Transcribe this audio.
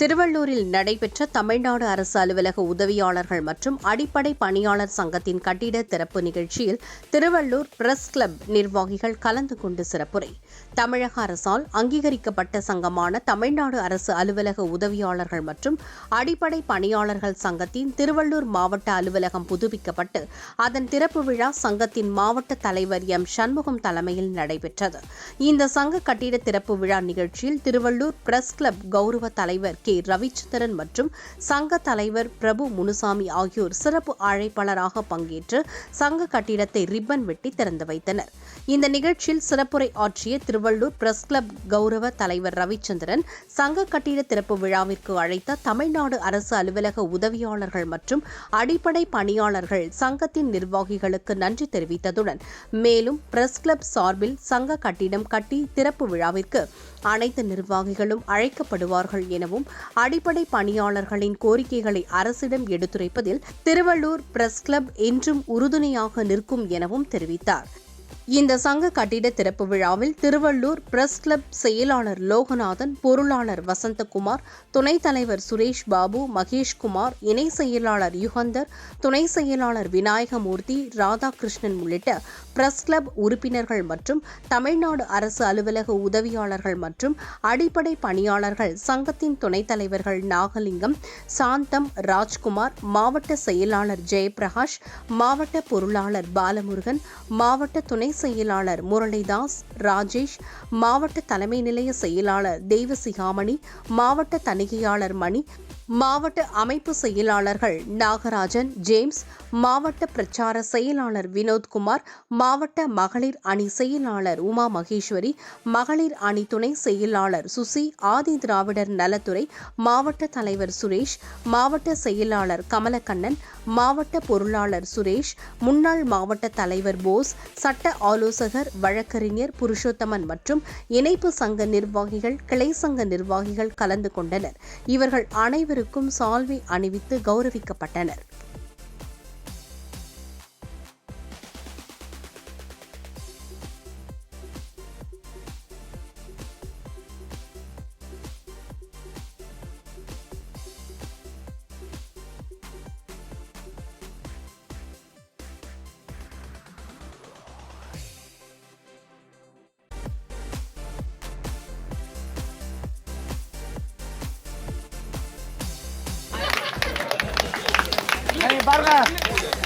திருவள்ளூரில் நடைபெற்ற தமிழ்நாடு அரசு அலுவலக உதவியாளர்கள் மற்றும் அடிப்படை பணியாளர் சங்கத்தின் கட்டிட திறப்பு நிகழ்ச்சியில் திருவள்ளூர் பிரஸ் கிளப் நிர்வாகிகள் கலந்து கொண்டு சிறப்புரை. தமிழக அரசால் அங்கீகரிக்கப்பட்ட சங்கமான தமிழ்நாடு அரசு அலுவலக உதவியாளர்கள் மற்றும் அடிப்படை பணியாளர்கள் சங்கத்தின் திருவள்ளூர் மாவட்ட அலுவலகம் புதுப்பிக்கப்பட்டு அதன் திறப்பு விழா சங்கத்தின் மாவட்ட தலைவர் எம். சண்முகம் தலைமையில் நடைபெற்றது. இந்த சங்க கட்டிட திறப்பு விழா நிகழ்ச்சியில் திருவள்ளூர் பிரஸ் கிளப் கௌரவ தலைவர் கே. கே. ரவிச்சந்திரன் மற்றும் சங்க தலைவர் பிரபு முனுசாமி ஆகியோர் சிறப்பு அழைப்பாளராக பங்கேற்று சங்க கட்டிடத்தை ரிப்பன் வெட்டி திறந்து வைத்தனர். இந்த நிகழ்ச்சியில் சிறப்புரை ஆற்றிய திருவள்ளூர் பிரஸ் கிளப் கௌரவ தலைவர் ரவிச்சந்திரன் சங்க கட்டிட திறப்பு விழாவிற்கு அழைத்த தமிழ்நாடு அரசு அலுவலக உதவியாளர்கள் மற்றும் அடிப்படை பணியாளர்கள் சங்கத்தின் நிர்வாகிகளுக்கு நன்றி தெரிவித்ததுடன் மேலும் பிரஸ் கிளப் சார்பில் சங்க கட்டிடம் கட்டி திறப்பு விழாவிற்கு அனைத்து நிர்வாகிகளும் அழைக்கப்படுவார்கள் எனவும் அடிப்படை பணியாளர்களின் கோரிக்கைகளை அரசிடம் எடுத்துரைப்பதில் திருவள்ளூர் பிரஸ் கிளப் என்றும் உறுதுணையாக நிற்கும் எனவும் தெரிவித்தார். இந்த சங்க கட்டிட திறப்பு விழாவில் திருவள்ளூர் பிரஸ் கிளப் செயலாளர் லோகநாதன் பொருளாளர் வசந்தகுமார் துணைத் தலைவர் சுரேஷ் பாபு மகேஷ்குமார் இணை செயலாளர் யுகந்தர் துணை செயலாளர் விநாயகமூர்த்தி ராதாகிருஷ்ணன் உள்ளிட்ட பிரஸ் கிளப் உறுப்பினர்கள் மற்றும் தமிழ்நாடு அரசு அலுவலக உதவியாளர்கள் மற்றும் அடிப்படை பணியாளர்கள் சங்கத்தின் துணைத் தலைவர்கள் நாகலிங்கம் சாந்தம் ராஜ்குமார் மாவட்ட செயலாளர் ஜெயபிரகாஷ் மாவட்ட பொருளாளர் பாலமுருகன் மாவட்ட துணை செயலாளர் முரளிதாஸ் ராஜேஷ் மாவட்ட தலைமை நிலைய செயலாளர் தெய்வசிகாமணி மாவட்ட தணிக்கையாளர் மணி மாவட்ட அமைப்பு செயலாளர்கள் நாகராஜன் ஜேம்ஸ் மாவட்ட பிரச்சார செயலாளர் வினோத்குமார் மாவட்ட மகளிர் அணி செயலாளர் உமா மகேஸ்வரி மகளிர் அணி துணை செயலாளர் சுசி ஆதி திராவிடர் நலத்துறை மாவட்ட தலைவர் சுரேஷ் மாவட்ட செயலாளர் கமலக்கண்ணன் மாவட்ட பொருளாளர் சுரேஷ் முன்னாள் மாவட்ட தலைவர் போஸ் சட்ட ஆலோசகர் வழக்கறிஞர் புருஷோத்தமன் மற்றும் இணைப்பு சங்க நிர்வாகிகள் கிளை சங்க நிர்வாகிகள் கலந்து கொண்டனர். இவர்கள் அனைவரும் அனைவருக்கும் சால்வை அணிவித்து கௌரவிக்கப்பட்டனர். Dani Vargas.